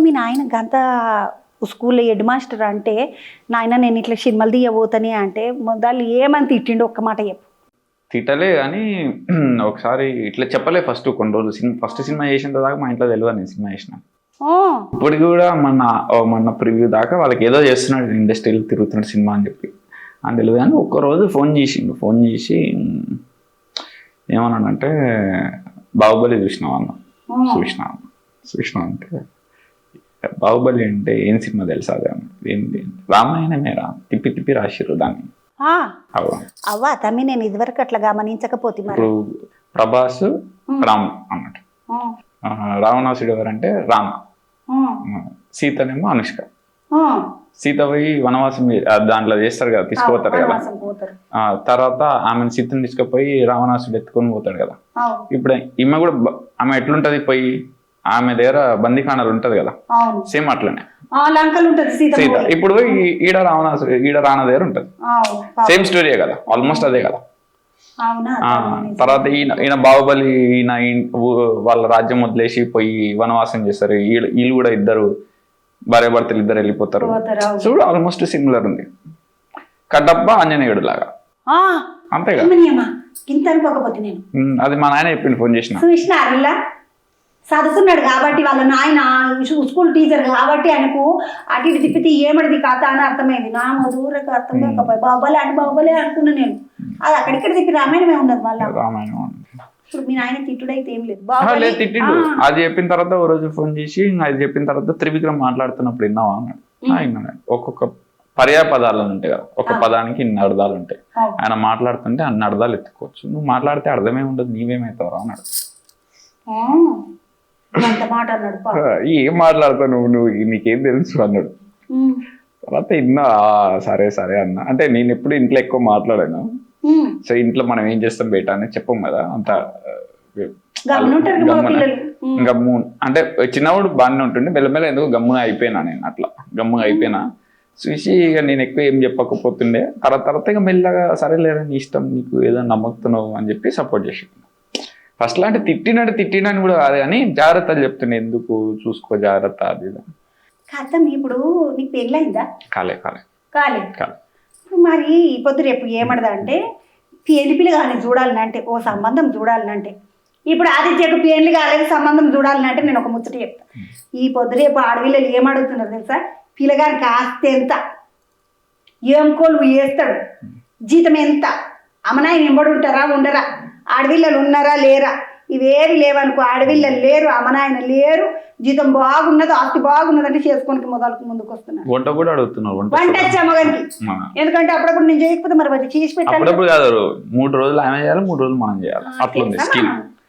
మీ నాయన గంత స్కూల్లో హెడ్ మాస్టర్ అంటే నాయన నేను ఇట్లా సినిమాలు తీయబోతని అంటే మొదలు ఏమని తిట్టిండు ఒక్క మాట చెప్పు. తిట్టలే కానీ ఒకసారి ఇట్లా చెప్పలే ఫస్ట్ కొన్ని రోజులు. సినిమా ఫస్ట్ సినిమా చేసిన దాకా మా ఇంట్లో తెలియదు నేను సినిమా చేసిన. ఓ, ఇప్పటికి కూడా మొన్న ఓ మొన్న ప్రివ్యూ దాకా వాళ్ళకి ఏదో చేస్తున్నాడు ఇండస్ట్రీలో తిరుగుతున్నాడు సినిమా అని చెప్పి. అని తెలియదు కానీ ఒక్కరోజు ఫోన్ చేసిండు. ఫోన్ చేసి ఏమన్నాడంటే బాహుబలి చూసినావు అన్న. చూసినా. చూసినా అంటే బాహుబలి అంటే ఏం సినిమా తెలుసా రామాయణమే రా. తిప్పి తిప్పి రాసిర్రు దాన్ని. అవ్వా. తమ్మి నేను ఇదివరకు అట్లా గమనించకపోతే ఇప్పుడు ప్రభాస్ రామ్ అన్నట్టు రావణాసుడు ఎవరంటే రామ. సీతనేమో అనుష్క. సీత పోయి వనవాసం దాంట్లో చేస్తారు కదా తీసుకుపోతారు కదా. తర్వాత ఆమెను సీతను తీసుకుపోయి రావణాసుడు ఎత్తుకొని పోతాడు కదా. ఇప్పుడు ఈమె కూడా ఆమె ఎట్లుంటది పోయి? ఆమె దగ్గర బందీఖానాలు ఉంటది కదా? సేమ్ అట్లనే. సీత. ఇప్పుడు ఈడ రావణాసుడు ఈడ రాణ దగ్గర ఉంటది. సేమ్ స్టోరీయే కదా? ఆల్మోస్ట్ అదే కదా? తర్వాత ఈయన ఈయన బాహుబలి ఈయన వాళ్ళ రాజ్యం వదిలేసి పోయి వనవాసం చేస్తారు. వీళ్ళు కూడా ఇద్దరు భార్య భర్తలు ఇద్దరు వెళ్ళిపోతారు. చూడు ఆల్మోస్ట్ సిమిలర్ ఉంది. కట్టప్ప ఆంజనేయుడు లాగా అంతేగా నేను. ఉమ్, అది మా నాయన చెప్పిండు ఫోన్ చేసిన. చదువుకున్నాడు కాబట్టి వాళ్ళ నాయన స్కూ- స్కూల్ టీచర్ కాబట్టి ఆయనకు అటు ఇటు తిప్పితే ఏమడిది కథ అని అర్థమైంది. నా మధురకు అర్థం కాకపోయి బాబోలే అని బాబోలే అనుకున్నా నేను. అది అక్కడిక్కడ తిప్పి రామాయణమే ఉన్నది మళ్ళా. ఇప్పుడు మీ నాయన తిట్టుడైతే ఏం లేదు. బాబోలే. తిట్టిండు. అది చెప్పిన తర్వాత ఓ రోజు ఫోన్ చేసి అది చెప్పిన తర్వాత త్రివిక్రమ్ మాట్లాడుతున్నప్పుడు విన్నావా? అన్నాడు. ఒక్కొక్క పర్యాయ పదాలు ఉంటాయి కదా. ఒక పదానికి ఇన్ని అర్థాలు ఉంటాయి. ఆయన మాట్లాడుతుంటే అన్ని అర్థాలు ఎత్తుకోవచ్చు. నువ్వు మాట్లాడితే అర్థమే ఉండదు నీవేమవుతావు అన్నాడు. ఆ, అంత మాట అన్నాడు పాపం. "ఆ, ఏం మాట్లాడతావు నువ్వు? నువ్వు నీకేం తెలుసు అన్నాడు. తర్వాత ఇన్నా "ఆ, సరే సరే అన్న. అంటే నేను ఎప్పుడు ఇంట్లో ఎక్కువ మాట్లాడాను. సో ఇంట్లో మనం ఏం చేస్తాం? బయట అని చెప్పం కదా. అంత. గమ్ము అంటే చిన్నప్పుడు బాగానే ఉంటుండే. మెల్లమెల్ల ఎందుకు గమ్మున అయిపోయినా నేను అట్లా. గమ్మున అయిపోయినా. చూసి ఇక నేను ఎక్కువ ఏం చెప్పకపోతుండే. తర్వాత తర్వాత ఇక మెల్లగా సరేలేరా నీ ఇష్టం నీకు ఏదో నమ్మకుతున్నావు అని చెప్పి సపోర్ట్ చేసి ఫస్ట్ లాంటి తిట్టినట్టు తిట్టినని కూడా కాదు కానీ జాగ్రత్తలు చెప్తుండే ఎందుకు? చూసుకో జాగ్రత్త అది. కథం ఇప్పుడు నీకు పెళ్ళైందా కాలే కాలే. కాలే. కాలే. ఇప్పుడు మరి ఈ పొద్దు రేపు ఏమడదా అంటే పేలి పిల్లగాని చూడాలనంటే ఓ సంబంధం చూడాలనంటే. ఇప్పుడు ఆదిత్యకు పేర్లు కాలేదు సంబంధం చూడాలనంటే నేను ఒక ముచ్చట చెప్తా. ఈ పొద్దు రేపు ఆడపిల్లలు ఏమడుగుతున్నారు తెలుసా? పిల్లగానికి ఆస్తి ఎంత? ఏం కొలువు వేస్తాడు జీతం ఎంత? అమ్మనాయన ఎంబడి ఉంటారా ఉండరా? ఆడపిల్లలు ఉన్నారా? లేరా? ఇవేవి లేవనుకో ఆడపిల్లలు లేరు అమ్మనాయన లేరు జీతం బాగున్నది ఆస్తి బాగున్నదంటే చేసుకొని మొదలకు ముందుకు వస్తున్నారు వంట కూడా అడుగుతున్నారు వంట. ఎందుకంటే అప్పుడప్పుడు నేను చేయకపోతే మరి చేసి పెట్టాలి అప్పుడప్పుడు కాదు మూడు రోజులు ఆమె చేయాలి మూడు రోజులు మనం చేయాలి. అట్లుంది తెలుసా? స్కీమ్